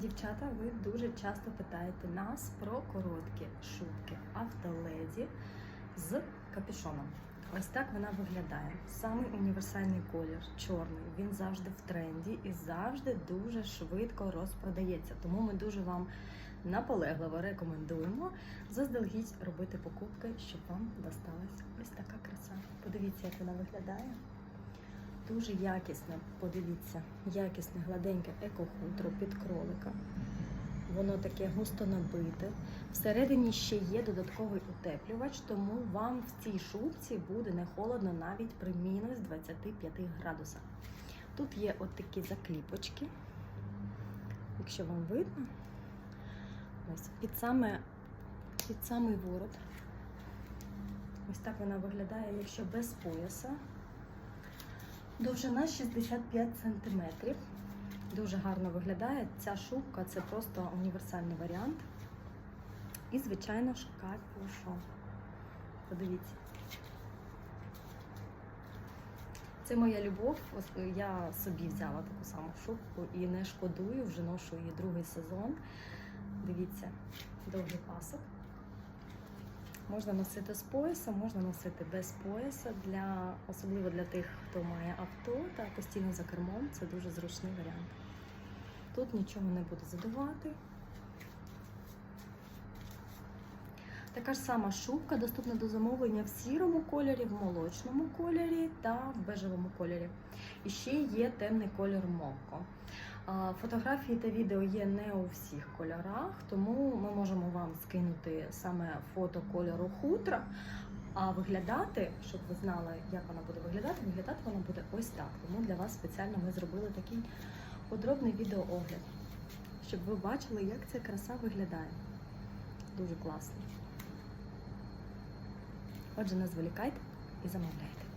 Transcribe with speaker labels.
Speaker 1: Дівчата, ви дуже часто питаєте нас про короткі шубки автоледі з капюшоном. Ось так вона виглядає. Самий універсальний колір чорний. Він завжди в тренді і завжди дуже швидко розпродається. Тому ми дуже вам наполегливо рекомендуємо заздалегідь робити покупки, щоб вам досталась ось така краса. Подивіться, як вона виглядає. Дуже якісне, подивіться, якісне, гладеньке екохутро під кролика. Воно таке густо набите. Всередині ще є додатковий утеплювач, тому вам в цій шубці буде не холодно навіть при мінус 25 градусах. Тут є от закліпочки, якщо вам видно, ось під саме під самий ворот. Ось так вона виглядає, якщо без пояса. Довжина 65 см. Дуже гарно виглядає. Ця шубка це просто універсальний варіант. І, звичайно ж. Подивіться. Це моя любов. Я собі взяла таку саму шубку і не шкодую, вже ношу її другий сезон. Дивіться, довгий пасок. Можна носити з поясом, можна носити без пояса, для, особливо для тих, хто має авто та постійно за кермом. Це дуже зручний варіант. Тут нічого не буде задувати. Така ж сама шубка доступна до замовлення в сірому кольорі, в молочному кольорі та в бежевому кольорі. І ще є темний колір моко. Фотографії та відео є не у всіх кольорах, тому ми можемо вам скинути саме фото кольору хутра. А виглядати, щоб ви знали, як вона буде виглядати, виглядати вона буде ось так. Тому для вас спеціально ми зробили такий подробний відеоогляд, щоб ви бачили, як ця краса виглядає. Дуже класно. Отже, не зволікайте і замовляйте.